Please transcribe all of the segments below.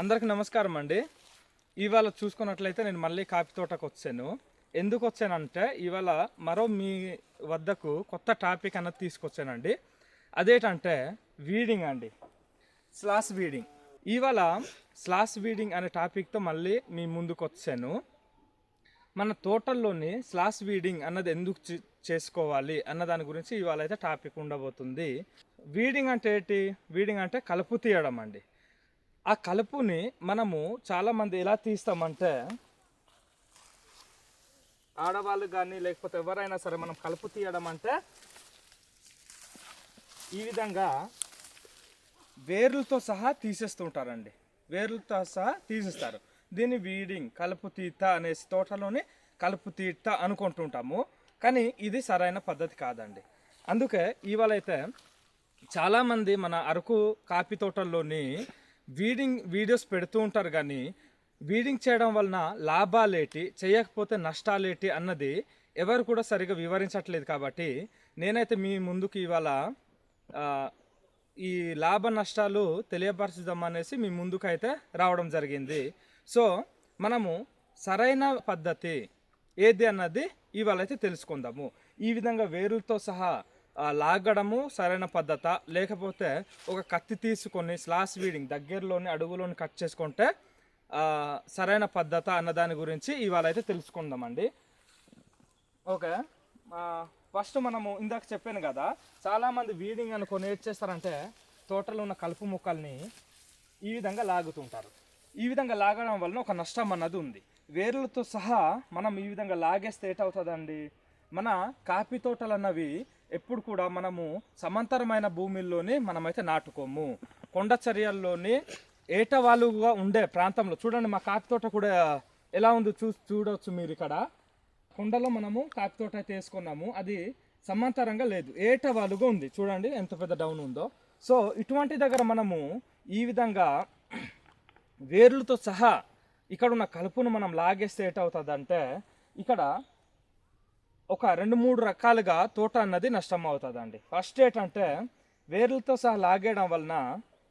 అందరికి నమస్కారం అండి. ఇవాళ చూసుకున్నట్లయితే నేను మళ్ళీ కాఫీ తోటకు వచ్చాను. ఎందుకు వచ్చానంటే ఇవాళ మరో మీ వద్దకు కొత్త టాపిక్ అన్నది తీసుకొచ్చానండి. అదేంటంటే వీడింగ్ అండి. స్లాస్ వీడింగ్. ఇవాళ స్లాస్ వీడింగ్ అనే టాపిక్తో మళ్ళీ మీ ముందుకు వచ్చాను. మన తోటల్లోని స్లాస్ వీడింగ్ అన్నది ఎందుకు చేసుకోవాలి అన్న దాని గురించి ఇవాళ అయితే టాపిక్ ఉండబోతుంది. వీడింగ్ అంటే ఏంటి? వీడింగ్ అంటే కలుపు తీయడం అండి. ఆ కలుపుని మనము చాలామంది ఎలా తీస్తామంటే ఆడవాళ్ళు కానీ లేకపోతే ఎవరైనా సరే మనం కలుపు తీయడం అంటే ఈ విధంగా వేర్లతో సహా తీసేస్తుంటారండి. వేర్లతో సహా తీసేస్తారు. దీన్ని వీడింగ్ కలుపు తీత అనేసి తోటలోని కలుపు తీత అనుకుంటుంటాము. కానీ ఇది సరైన పద్ధతి కాదండి. అందుకే ఇవాళ అయితే చాలామంది మన అరకు కాఫీ తోటల్లోని వీడింగ్ వీడియోస్ పెడుతూ ఉంటారు కానీ వీడింగ్ చేయడం వలన లాభాలేటి చేయకపోతే నష్టాలేటి అన్నది ఎవరు కూడా సరిగా వివరించట్లేదు కాబట్టి నేనైతే మీ ముందుకు ఇవాళ ఈ లాభ నష్టాలు తెలియపరచుదాం అనేసి మీ ముందుకు అయితే రావడం జరిగింది. సో మనము సరైన పద్ధతి ఏది అన్నది ఇవాళ అయితే తెలుసుకుందాము. ఈ విధంగా వేరులతో సహా లాగడము సరైన పద్ధత లేకపోతే ఒక కత్తి తీసుకొని స్లాస్ వీడింగ్ దగ్గరలోని అడుగులోని కట్ చేసుకుంటే సరైన పద్ధత అన్న దాని గురించి ఇవాళ అయితే తెలుసుకుందామండి. ఓకే. ఫస్ట్ మనము ఇందాక చెప్పాను కదా చాలామంది వీడింగ్ అనుకొని ఏం చేస్తారంటే తోటలో ఉన్న కలుపు మొక్కల్ని ఈ విధంగా లాగుతుంటారు. ఈ విధంగా లాగడం వలన ఒక నష్టం అన్నది ఉంది. వేర్లతో సహా మనం ఈ విధంగా లాగేస్తే ఏటవుతుందండి? మన కాఫీ తోటలు అన్నవి ఎప్పుడు కూడా మనము సమాంతరమైన భూమిల్లోనే మనమైతే నాటుకోము. కొండ చర్యల్లోని ఏటవాలుగా ఉండే ప్రాంతంలో చూడండి మా కాఫీ తోట కూడా ఎలా ఉందో చూ చూడవచ్చు మీరు ఇక్కడ. కొండలో మనము కాఫీ తోట అయితే వేసుకున్నాము. అది సమాంతరంగా లేదు ఏటవాలుగా ఉంది. చూడండి ఎంత పెద్ద డౌన్ ఉందో. సో ఇటువంటి దగ్గర మనము ఈ విధంగా వేర్లతో సహా ఇక్కడ ఉన్న కలుపును మనం లాగేస్తే ఏటవుతుందంటే ఇక్కడ ఒక రెండు మూడు రకాలుగా తోట అన్నది నష్టం అవుతుందండి ఫస్ట్ ఏంటంటే వేర్లతో సహా లాగేయడం వలన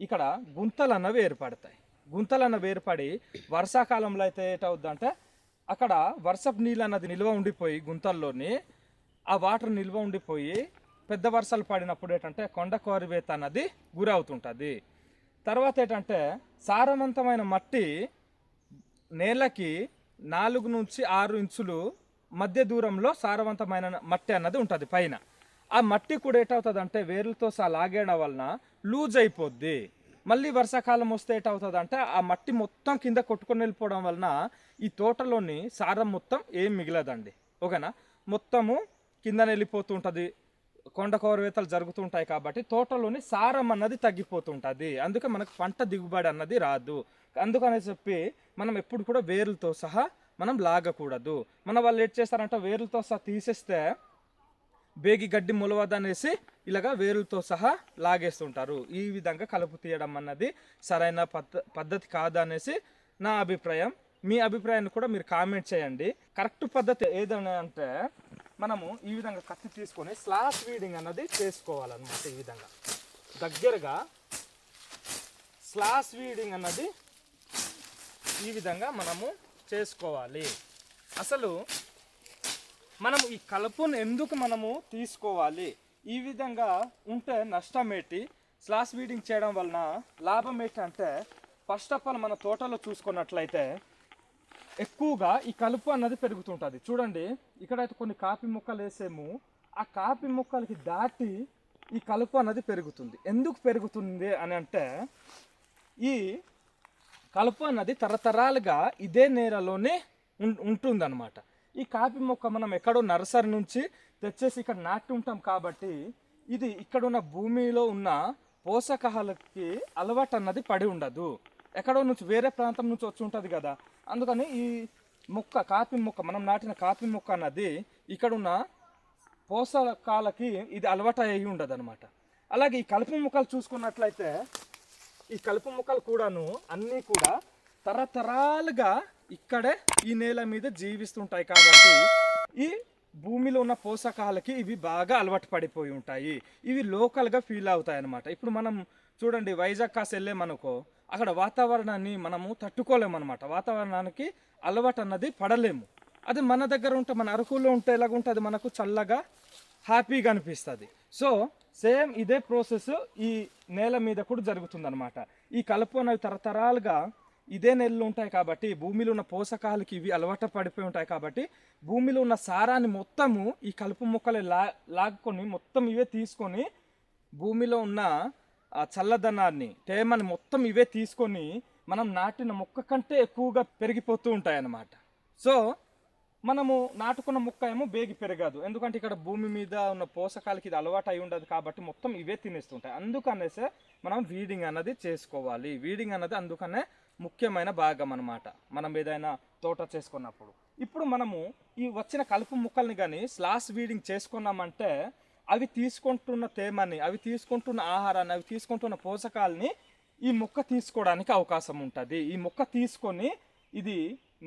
ఇక్కడ గుంతలు అన్నవి ఏర్పడతాయి. గుంతలు అన్నవి ఏర్పడి వర్షాకాలంలో అయితే ఏటవుద్దంటే అక్కడ వర్షపు నీళ్ళు అన్నది నిల్వ ఉండిపోయి గుంతల్లోని ఆ వాటర్ నిల్వ ఉండిపోయి పెద్ద వర్షాలు పడినప్పుడు ఏంటంటే కొండ కోరివేత అన్నది గురవుతుంటుంది. తర్వాత ఏంటంటే సారవంతమైన మట్టి నేలకి నాలుగు నుంచి ఆరు ఇంచులు మధ్య దూరంలో సారవంతమైన మట్టి అన్నది ఉంటుంది పైన. ఆ మట్టి కూడా ఏటవుతుంది అంటే వేర్లతో సహా లాగేయడం వలన లూజ్ అయిపోద్ది. మళ్ళీ వర్షాకాలం వస్తే ఏటవుతుంది అంటే ఆ మట్టి మొత్తం కింద కొట్టుకొని వెళ్ళిపోవడం వలన ఈ తోటలోని సారం మొత్తం ఏం మిగలదండి. ఓకేనా? మొత్తము కింద వెళ్ళిపోతుంటుంది కొండ కోరవేతలు జరుగుతుంటాయి కాబట్టి తోటలోని సారం అన్నది తగ్గిపోతుంటుంది. అందుకే మనకు పంట దిగుబడి అన్నది రాదు. అందుకని చెప్పి మనం ఎప్పుడు కూడా వేర్లతో సహా మనం లాగకూడదు. మన వాళ్ళు ఏం చేస్తారంటే వేర్లతో సహా తీసేస్తే బేగి గడ్డి మొలవదనేసి ఇలాగా వేరులతో సహా లాగేస్తుంటారు. ఈ విధంగా కలుపు తీయడం అన్నది సరైన పద్ధ పద్ధతి కాదనేసి నా అభిప్రాయం. మీ అభిప్రాయాన్ని కూడా మీరు కామెంట్ చేయండి. కరెక్ట్ పద్ధతి ఏదని అంటే మనము ఈ విధంగా కత్తి తీసుకొని స్లాస్ వీడింగ్ అన్నది చేసుకోవాలన్నమాట ఈ విధంగా. దగ్గరగా స్లాస్ వీడింగ్ అన్నది ఈ విధంగా మనము చేసుకోవాలి. అసలు మనం ఈ కలుపును ఎందుకు మనము తీసుకోవాలి? ఈ విధంగా ఉంటే నష్టం ఏంటి? స్లాస్ వీడింగ్ చేయడం వలన లాభం ఏంటి అంటే ఫస్ట్ ఆఫ్ ఆల్ మన తోటలో చూసుకున్నట్లయితే ఎక్కువగా ఈ కలుపు అన్నది పెరుగుతుంటుంది. చూడండి ఇక్కడైతే కొన్ని కాపీ మొక్కలు వేసాము. ఆ కాఫీ మొక్కలకి దాటి ఈ కలుపు అన్నది పెరుగుతుంది. ఎందుకు పెరుగుతుంది అని అంటే ఈ కలుపు అన్నది తరతరాలుగా ఇదే నేలలోనే ఉం- ఉంటుందన్నమాట. ఈ కాఫీ మొక్క మనం ఎక్కడో నర్సరీ నుంచి తెచ్చేసి ఇక్కడ నాటి ఉంటాం కాబట్టి ఇది ఇక్కడ ఉన్న భూమిలో ఉన్న పోషకాలకి అలవాటు అన్నది పడి ఉండదు. ఎక్కడో నుంచి వేరే ప్రాంతం నుంచి వచ్చి ఉంటుంది కదా. అందుకని ఈ మొక్క కాఫీ మొక్క మనం నాటిన కాఫీ మొక్క అన్నది ఇక్కడ ఉన్న పోషకాలకి ఇది అలవాటు అయ్యి ఉండదు అనమాట అలాగే ఈ కలుపు మొక్కలు చూసుకున్నట్లయితే ఈ కలుపు మొక్కలు కూడాను అన్నీ కూడా తరతరాలుగా ఇక్కడే ఈ నేల మీద జీవిస్తుంటాయి కాబట్టి ఈ భూమిలో ఉన్న పోషకాలకి ఇవి బాగా అలవాటు పడిపోయి ఉంటాయి. ఇవి లోకల్గా ఫీల్ అవుతాయి అన్నమాట ఇప్పుడు మనం చూడండి వైజాగ్ కాసి వెళ్ళామనుకో అక్కడ వాతావరణాన్ని మనము తట్టుకోలేము అనమాట వాతావరణానికి అలవాటు అన్నది పడలేము. అది మన దగ్గర ఉంటే మన అరకులో ఉంటే ఎలాగుంటుంది మనకు చల్లగా హ్యాపీగా అనిపిస్తుంది. సో సేమ్ ఇదే ప్రాసెస్ ఈ నేల మీద కూడా జరుగుతుందన్నమాట. ఈ కలుపు అనేవి తరతరాలుగా ఇదే నెలలు ఉంటాయి కాబట్టి భూమిలో ఉన్న పోషకాలకి ఇవి అలవాటు పడిపోయి ఉంటాయి కాబట్టి భూమిలో ఉన్న సారాన్ని మొత్తము ఈ కలుపు మొక్కలు లా లాక్కొని మొత్తం ఇవే తీసుకొని భూమిలో ఉన్న ఆ చల్లదనాన్ని తేమని మొత్తం ఇవే తీసుకొని మనం నాటిన మొక్క కంటే ఎక్కువగా పెరిగిపోతూ ఉంటాయి అన్నమాట సో మనము నాటుకున్న మొక్క ఏమో బేగి పెరగదు. ఎందుకంటే ఇక్కడ భూమి మీద ఉన్న పోషకాలకి ఇది అలవాటు అయి ఉండదు కాబట్టి మొత్తం ఇవే తినేస్తుంటాయి. అందుకనేసే మనం వీడింగ్ అన్నది చేసుకోవాలి. వీడింగ్ అన్నది అందుకనే ముఖ్యమైన భాగం అన్నమాట. మనం ఏదైనా తోట చేసుకున్నప్పుడు. ఇప్పుడు మనము ఈ వచ్చిన కలుపు ముక్కల్ని కానీ స్లాస్ వీడింగ్ చేసుకున్నామంటే అవి తీసుకుంటున్న తేమని అవి తీసుకుంటున్న ఆహారాన్ని అవి తీసుకుంటున్న పోషకాలని ఈ మొక్క తీసుకోవడానికి అవకాశం ఉంటుంది. ఈ మొక్క తీసుకొని ఇది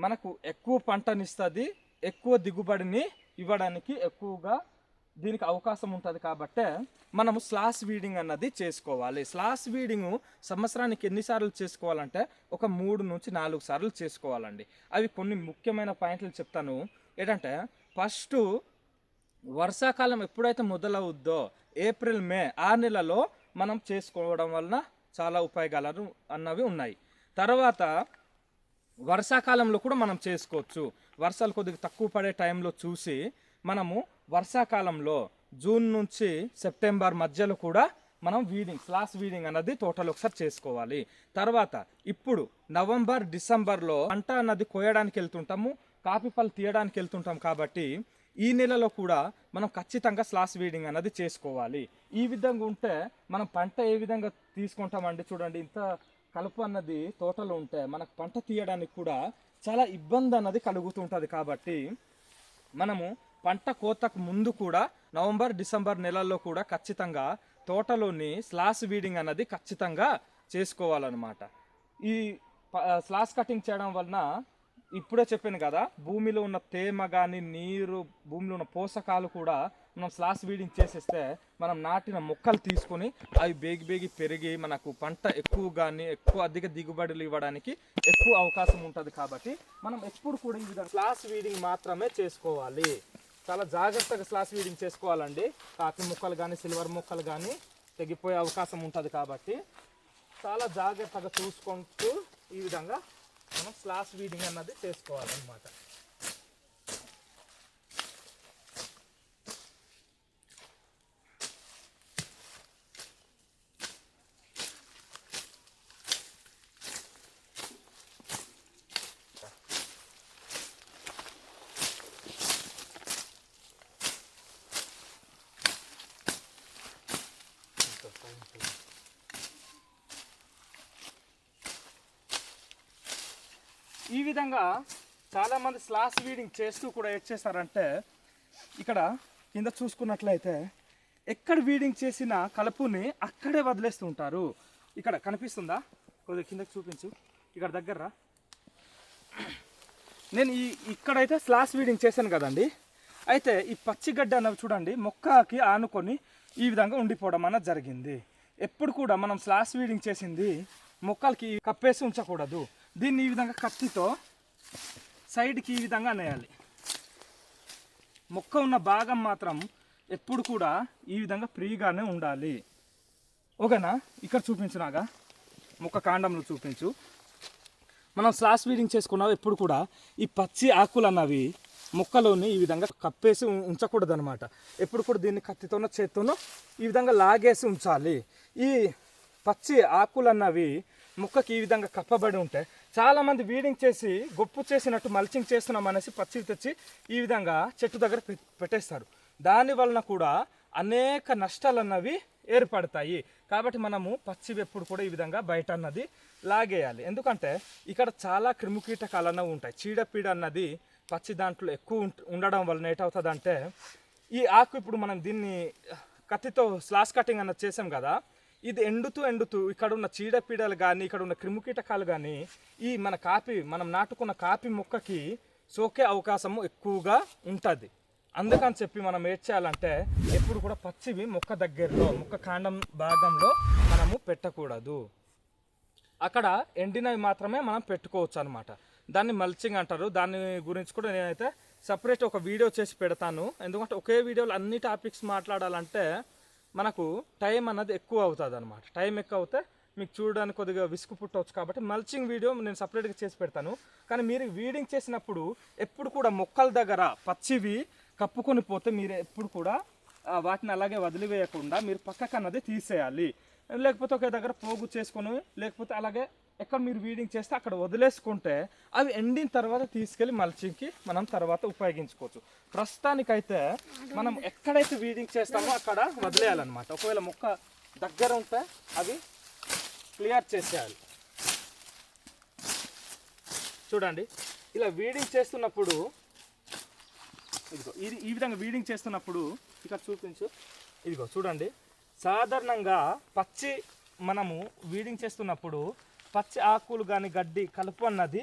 మనకు ఎక్కువ పంటనిస్తుంది ఎక్కువ దిగుబడిని ఇవ్వడానికి ఎక్కువగా దీనికి అవకాశం ఉంటుంది కాబట్టే మనము స్లాస్ వీడింగ్ అన్నది చేసుకోవాలి. స్లాస్ వీడింగ్ సంవత్సరానికి ఎన్నిసార్లు చేసుకోవాలంటే ఒక మూడు నుంచి నాలుగు సార్లు చేసుకోవాలండి. అవి కొన్ని ముఖ్యమైన పాయింట్లు చెప్తాను. ఏంటంటే ఫస్ట్ వర్షాకాలం ఎప్పుడైతే మొదలవుద్దో ఏప్రిల్ మే ఆ నెలలో మనం చేసుకోవడం వలన చాలా ఉపయోగాలు అన్నవి ఉన్నాయి. తర్వాత వర్షాకాలంలో కూడా మనం చేసుకోవచ్చు. వర్షాలు కొద్దిగా తక్కువ పడే టైంలో చూసి మనము వర్షాకాలంలో జూన్ నుంచి సెప్టెంబర్ మధ్యలో కూడా మనం వీడింగ్ స్లాస్ వీడింగ్ అన్నది తోటలో ఒకసారి చేసుకోవాలి. తర్వాత ఇప్పుడు నవంబర్ డిసెంబర్లో పంట అన్నది కోయడానికి వెళ్తుంటాము కాఫీ పళ్ళు తీయడానికి వెళ్తుంటాం కాబట్టి ఈ నెలలో కూడా మనం ఖచ్చితంగా స్లాస్ వీడింగ్ అన్నది చేసుకోవాలి. ఈ విధంగా ఉంటే మనం పంట ఏ విధంగా తీసుకుంటామండి చూడండి ఇంత కలుపు అన్నది తోటలో ఉంటే మనకు పంట తీయడానికి కూడా చాలా ఇబ్బంది అన్నది కలుగుతుంటుంది కాబట్టి మనము పంట కోతకు ముందు కూడా నవంబర్ డిసెంబర్ నెలల్లో కూడా ఖచ్చితంగా తోటలోని స్లాస్ వీడింగ్ అన్నది ఖచ్చితంగా చేసుకోవాలన్నమాట. ఈ ప- స్లాస్ కటింగ్ చేయడం వలన ఇప్పుడే చెప్పాను కదా భూమిలో ఉన్న తేమ కానీ నీరు భూమిలో ఉన్న పోషకాలు కూడా మనం స్లాస్ వీడింగ్ చేసేస్తే మనం నాటిన మొక్కలు తీసుకొని అవి బేగి బేగి పెరిగి మనకు పంట ఎక్కువ కానీ ఎక్కువ అధిక దిగుబడులు ఇవ్వడానికి ఎక్కువ అవకాశం ఉంటుంది కాబట్టి మనం ఎప్పుడు కూడా ఈ విధంగా స్లాస్ వీడింగ్ మాత్రమే చేసుకోవాలి. చాలా జాగ్రత్తగా స్లాస్ వీడింగ్ చేసుకోవాలండి. కాకి ముక్కలు కానీ సిల్వర్ ముక్కలు కానీ తెగిపోయే అవకాశం ఉంటుంది కాబట్టి చాలా జాగ్రత్తగా చూసుకుంటూ ఈ విధంగా మనం స్లాస్ వీడింగ్ అన్నది చేసుకోవాలన్నమాట. ఈ విధంగా చాలామంది స్లాస్ వీడింగ్ చేస్తూ కూడా ఏం చేస్తారంటే ఇక్కడ కింద చూసుకున్నట్లయితే ఎక్కడ వీడింగ్ చేసిన కలుపుని అక్కడే వదిలేస్తూ ఉంటారు. ఇక్కడ కనిపిస్తుందా? కొద్దిగా కిందకి చూపించు. ఇక్కడ దగ్గర నేను ఈ ఇక్కడైతే స్లాస్ వీడింగ్ చేశాను కదండి. అయితే ఈ పచ్చిగడ్డ అన్నవి చూడండి మొక్కకి ఆనుకొని ఈ విధంగా ఉండిపోవడం అన్నది జరిగింది. ఎప్పుడు కూడా మనం స్లాస్ వీడింగ్ చేసింది మొక్కలకి కప్పేసి ఉంచకూడదు. దీన్ని ఈ విధంగా కత్తితో సైడ్కి ఈ విధంగా నేయాలి. మొక్క ఉన్న భాగం మాత్రం ఎప్పుడు కూడా ఈ విధంగా ఫ్రీగానే ఉండాలి. ఓకేనా? ఇక్కడ చూపించినాగా మొక్క కాండంలో చూపించు. మనం స్లాస్ వీడింగ్ చేసుకున్నాం ఎప్పుడు కూడా ఈ పచ్చి ఆకులు అన్నవి మొక్కలోని ఈ విధంగా కప్పేసి ఉంచకూడదు అనమాట ఎప్పుడు కూడా దీన్ని కత్తితోనో చేత్తోనో ఈ విధంగా లాగేసి ఉంచాలి. ఈ పచ్చి ఆకులు అన్నవి మొక్కకి ఈ విధంగా కప్పబడి ఉంటాయి చాలామంది వీడింగ్ చేసి గొప్పు చేసినట్టు మల్చింగ్ చేస్తున్నాం అనేసి పచ్చి తెచ్చి ఈ విధంగా చెట్టు దగ్గర పె- పెట్టేస్తారు. దాని వలన కూడా అనేక నష్టాలు అన్నవి ఏర్పడతాయి. కాబట్టి మనము పచ్చి ఎప్పుడు కూడా ఈ విధంగా బయట అన్నది లాగేయాలి. ఎందుకంటే ఇక్కడ చాలా క్రిమికీటకాలు అన్నవి ఉంటాయి. చీడపీడ అన్నది పచ్చి దాంట్లో ఎక్కువ ఉండడం వలన ఏటవుతుందంటే ఈ ఆకు ఇప్పుడు మనం దీన్ని కత్తితో స్లాస్ కటింగ్ అన్నది చేసాం కదా ఇది ఎండుతూ ఎండుతూ ఇక్కడ ఉన్న చీడపీడలు కానీ ఇక్కడ ఉన్న క్రిమికీటకాలు కానీ ఈ మన కాపీ మనం నాటుకున్న కాపీ మొక్కకి సోకే అవకాశము ఎక్కువగా ఉంటుంది. అందుకని చెప్పి మనం ఏం చేయాలంటే ఎప్పుడు కూడా పచ్చివి మొక్క దగ్గరలో మొక్క కాండం భాగంలో మనము పెట్టకూడదు. అక్కడ ఎండినవి మాత్రమే మనం పెట్టుకోవచ్చు అనమాట దాన్ని మల్చింగ్ అంటారు. దాని గురించి కూడా నేనైతే సపరేట్ ఒక వీడియో చేసి పెడతాను. ఎందుకంటే ఒకే వీడియోలో అన్ని టాపిక్స్ మాట్లాడాలంటే మనకు టైం అన్నది ఎక్కువ అవుతుంది అనమాట టైం ఎక్కువ అవుతే మీకు చూడడానికి కొద్దిగా విసుగు పుట్టవచ్చు కాబట్టి మల్చింగ్ వీడియో నేను సపరేట్గా చేసి పెడతాను. కానీ మీరు వీడింగ్ చేసినప్పుడు ఎప్పుడు కూడా మొక్కల దగ్గర పచ్చివి కప్పుకొని పోతే మీరు ఎప్పుడు కూడా వాటిని అలాగే వదిలివేయకుండా మీరు పక్కకు అన్నది తీసేయాలి. లేకపోతే ఒకే దగ్గర పోగు చేసుకొని లేకపోతే అలాగే ఎక్కడ మీరు వీడింగ్ చేస్తే అక్కడ వదిలేసుకుంటే అవి ఎండిన తర్వాత తీసుకెళ్ళి మల్చింగ్కి మనం తర్వాత ఉపయోగించుకోవచ్చు. ప్రస్తుతానికైతే మనం ఎక్కడైతే వీడింగ్ చేస్తామో అక్కడ వదిలేయాలన్నమాట. ఒకవేళ మొక్క దగ్గర ఉంటే అవి క్లియర్ చేసేయాలి. చూడండి ఇలా వీడింగ్ చేస్తున్నప్పుడు ఇదిగో ఇది ఈ విధంగా వీడింగ్ చేస్తున్నప్పుడు ఇక్కడ చూపించు. ఇదిగో చూడండి. సాధారణంగా పచ్చి మనము వీడింగ్ చేస్తున్నప్పుడు పచ్చి ఆకులు కానీ గడ్డి కలుపు అన్నది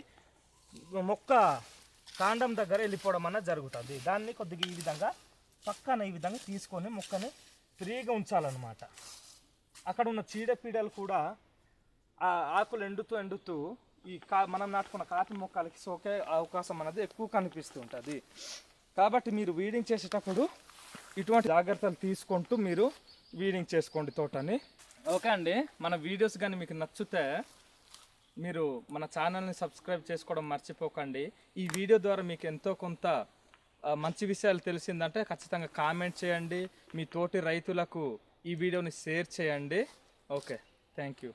మొక్క కాండం దగ్గర వెళ్ళిపోవడం అన్నది జరుగుతుంది. దాన్ని కొద్దిగా ఈ విధంగా పక్కన ఈ విధంగా తీసుకొని మొక్కని ఫ్రీగా ఉంచాలన్నమాట. అక్కడ ఉన్న చీడపీడలు కూడా ఆ ఆకులు ఎండుతూ ఎండుతూ ఈ కా మనం నాటుకున్న కాఫీ మొక్కలకి సోకే అవకాశం అనేది ఎక్కువ కనిపిస్తూ ఉంటుంది. కాబట్టి మీరు వీడింగ్ చేసేటప్పుడు ఇటువంటి జాగ్రత్తలు తీసుకుంటూ మీరు వీడింగ్ చేసుకోండి తోటని. ఓకే అండి. మన వీడియోస్ కానీ మీకు నచ్చితే మీరు మన ఛానల్ని సబ్స్క్రైబ్ చేసుకోవడం మర్చిపోకండి. ఈ వీడియో ద్వారా మీకు ఎంతో కొంత మంచి విషయాలు తెలిసిందంటే ఖచ్చితంగా కామెంట్ చేయండి. మీ తోటి రైతులకు ఈ వీడియోని షేర్ చేయండి. Okay thank you.